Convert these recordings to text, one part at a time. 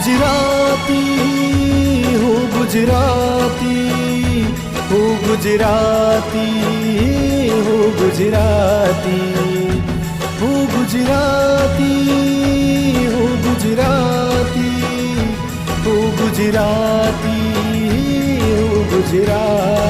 गुजराती, हो गुजराती हो गुजराती हो गुजराती हो गुजराती हो गुजराती हो गुजराती हो गुजराती।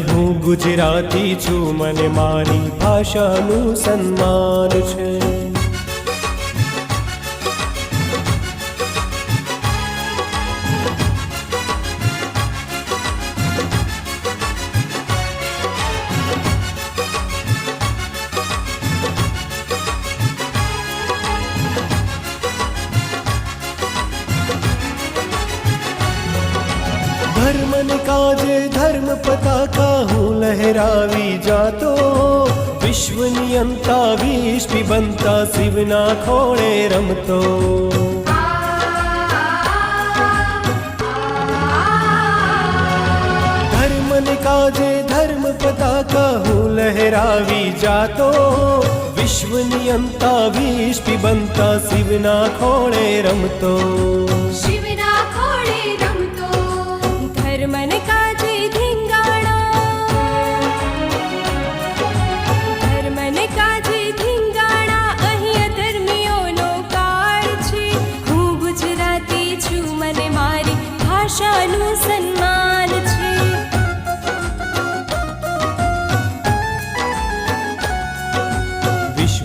હું ગુજરાતી છું. મને મારી ભાષાનું સન્માન છે. લહેરાવી જાતો વિશ્વની અંતા વિશ્વી બનતા શિવના ખોળે રમતો ધર્મને કાજે ધર્મ પતાકા હું લહેરાવી જાતો વિશ્વની અંતા વિશ્વી બનતા શિવના ખોળે રમતો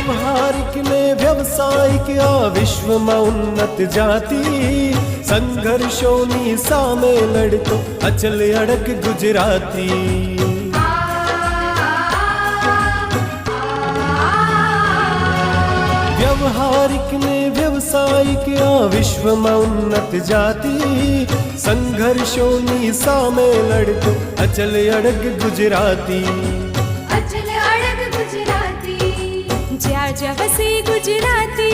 व्यवहारिक ने व्यावसायिक या विश्वमा उन्नत जाति। संघर्षोनी सामे लड़ तो अचल अड़क गुजराती। व्यवहारिक ने व्यावसायिक या विश्वमा उन्नत जाति। संघर्षोनी सामे लड़ तो अचल अड़क गुजराती। જ્યાં જ્યાં વસે ગુજરાતી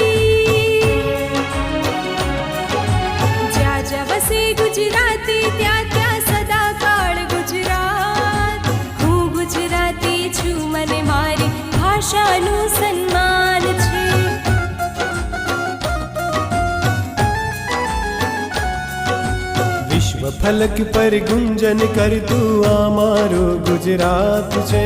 જ્યાં જ્યાં વસે ગુજરાતી ત્યાં ત્યાં સદા કાળ ગુજરાત હું ગુજરાતી છું મને મારી ભાષાનું સન્માન છે વિશ્વ ફલક પર ગુંજન કરતું આ મારું ગુજરાત છે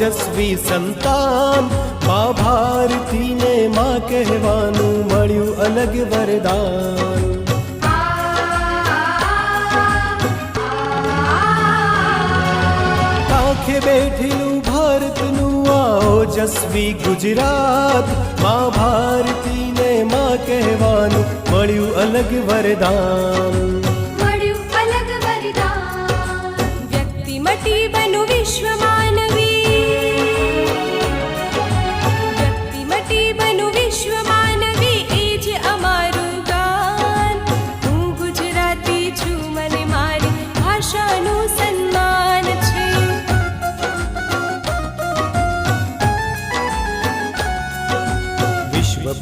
ઓજસ્વી સંતાન મા ભારતીને માં કહેવાનું મળ્યું અલગ વરદાન કાંખે બેઠેલું ભારતનું આ ઓજસ્વી ગુજરાત મા ભારતીને માં કહેવાનું મળ્યું અલગ વરદાન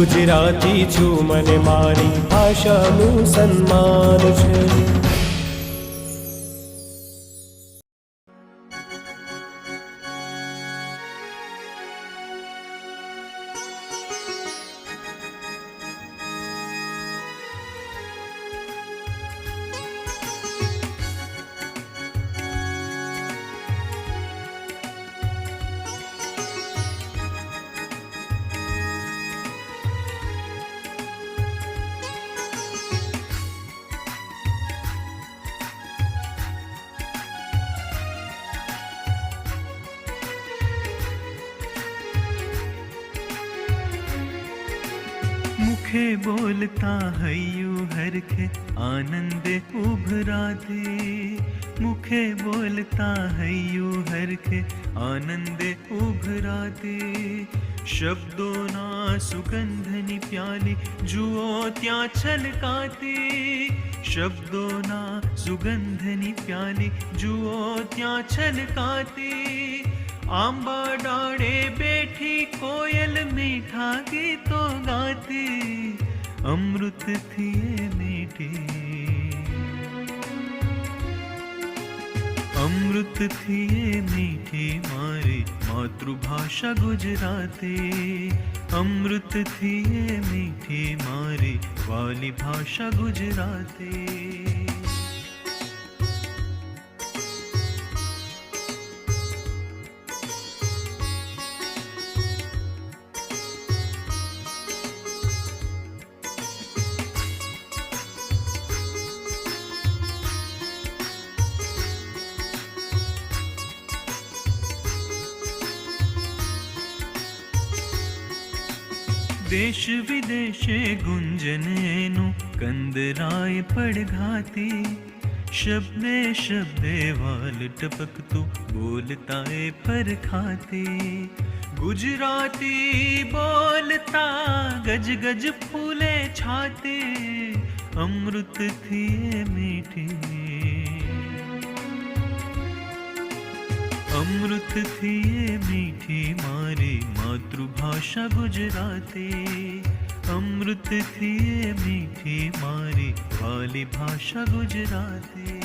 ગુજરાતી છું મને મારી ભાષાનું સન્માન છે. मुझे बोलता हयू हर खे आनंद उभरा दे। मुखे बोलता हयू हर खे आनंद उभरा दे। शब्दों ना सुगंधनी प्याली, जुओ त्या छलकाते। शब्दों ना सुगंधनी प्याली, जुओ त्या छलकाते। आंबा डाड़े मीठा गीतों गाती, अमृत थी ये मीठी। अमृत थी ये मीठी मारी, मातृभाषा गुजराती। अमृत थी ये मीठी मारी, वाली भाषा गुजराती। देश विदेशे गुञ्जनेनु कंदराय पड़घाती शब्दे शब्दे वाल टपक तू बोलता है पर खाते। गुजराती बोलता गज गज फूले छाते। अमृत थी मीठी। अमृत थी ये मीठी मारी मातृभाषा गुजराती। अमृत थी ये मीठी मारी वाली भाषा गुजराती।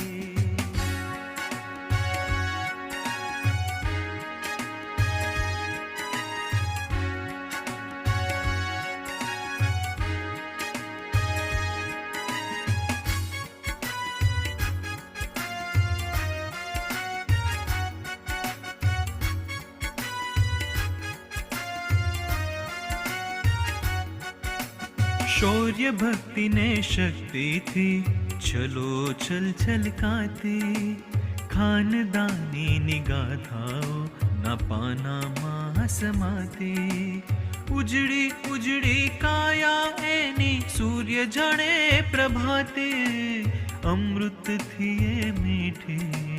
शौर्य भक्ति ने शक्ति थी। चलो, चल छलकाते खानदानी निगाह थाओ न पाना मास माते उजड़ी उजड़ी काया एनी, सूर्य जड़े प्रभाते। अमृत थी मीठी।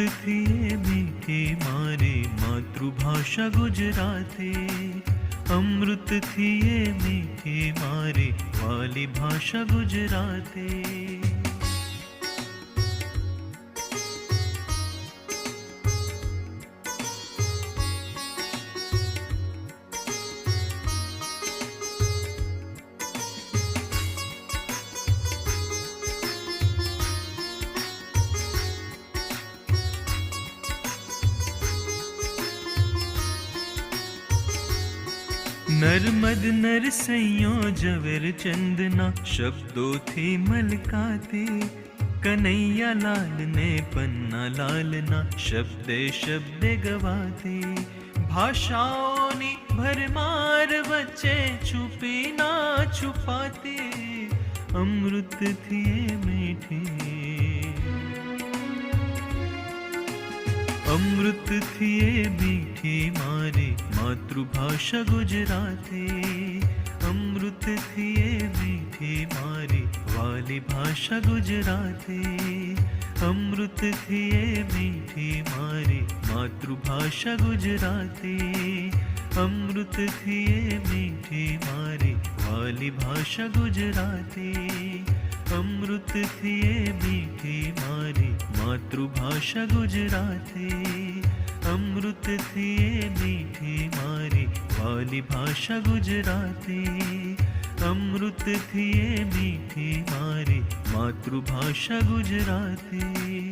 थिए मीठे मारे मातृभाषा गुजराती। अमृत थी मीठे मारे वाली भाषा गुजराती। नर्मद नर संयोजवर चंदना, शब्दों थे मलकाते। कन्हैया लाल ने पन्ना लाल ना शब्दे शब्दे गवाते। भाषाओं ने भरमार बच्चे छुपी ना छुपाते। अमृत थे मीठे अमृत थिए मीठी मारी, मातृभाषा गुजराती। अमृत थिए मीठी मारी, वाली भाषा गुजराती। अमृत थिए मीठी मारी, मातृभाषा गुजराती। अमृत थिए मीठी मारी, वाली भाषा गुजराती। अमृत थिए मीठी मारी, मातृभाषा गुजराती। अमृत थिए मीठी मारी वाली भाषा गुजराती। अमृत थिए मीठी मारी, मातृभाषा गुजराती।